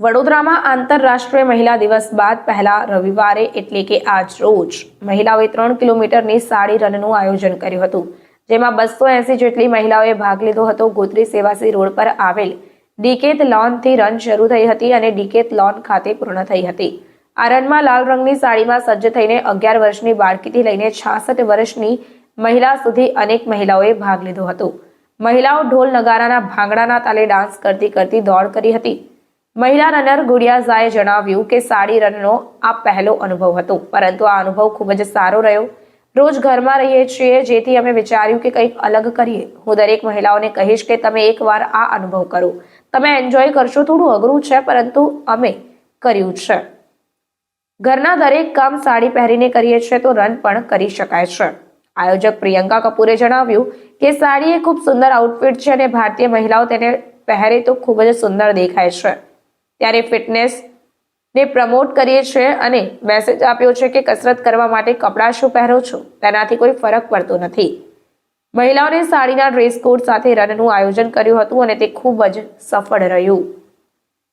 વડોદરામાં આંતરરાષ્ટ્રીય મહિલા દિવસ બાદ પહેલા રવિવારે એટલે કે આજ રોજ મહિલાઓએ ત્રણ કિલોમીટરની સાડી રનનું આયોજન કર્યું હતું, જેમાં બસો એસી જેટલી મહિલાઓએ ભાગ લીધો હતો. ગોત્રી સેવાસી રોડ પર આવેલ ડીકેત લોનથી રન શરૂ થઈ હતી અને ડીકેત લોન ખાતે પૂર્ણ થઈ હતી. આ રનમાં લાલ રંગની સાડીમાં સજ્જ થઈને અગિયાર વર્ષની બાળકીથી લઈને છાસઠ વર્ષની મહિલા સુધી અનેક મહિલાઓએ ભાગ લીધો હતો. મહિલાઓ ઢોલ નગારાના ભાંગડાના તાલે ડાન્સ કરતી કરતી દોડ કરી હતી. મહિલા રનર ગુડિયાઝાએ જણાવ્યું કે સાડી રનનો આ પહેલો અનુભવ હતો, પરંતુ આ અનુભવ ખૂબ જ સારો રહ્યો. રોજ ઘરમાં રહીએ છીએ, જેથી અમે વિચાર્યું કે કંઈક અલગ કરીએ. હું દરેક મહિલાઓને કહીશ કે તમે એકવાર આ અનુભવ કરો. તમે એન્જોય કરશો, થોડું અઘરું છે, પરંતુ અમે કર્યું છે. ઘરના દરેક કામ સાડી પહેરીને કરીએ છીએ, તો રન પણ કરી શકાય છે. આયોજક પ્રિયંકા કપૂરે જણાવ્યું કે સાડી એ ખૂબ સુંદર આઉટફિટ છે અને ભારતીય મહિલાઓ તેને પહેરે તો ખૂબ જ સુંદર દેખાય છે. ત્યારે ફિટનેસ ને પ્રમોટ કરીએ છીએ અને મેસેજ આપ્યો છે કે કસરત કરવા માટે કપડાં શું પહેરો છો? તેનાથી કોઈ ફરક પડતો નથી. મહિલાઓને સાડીના ડ્રેસ કોડ સાથે રનનું આયોજન કર્યું હતું અને તે ખૂબ જ સફળ રહ્યું.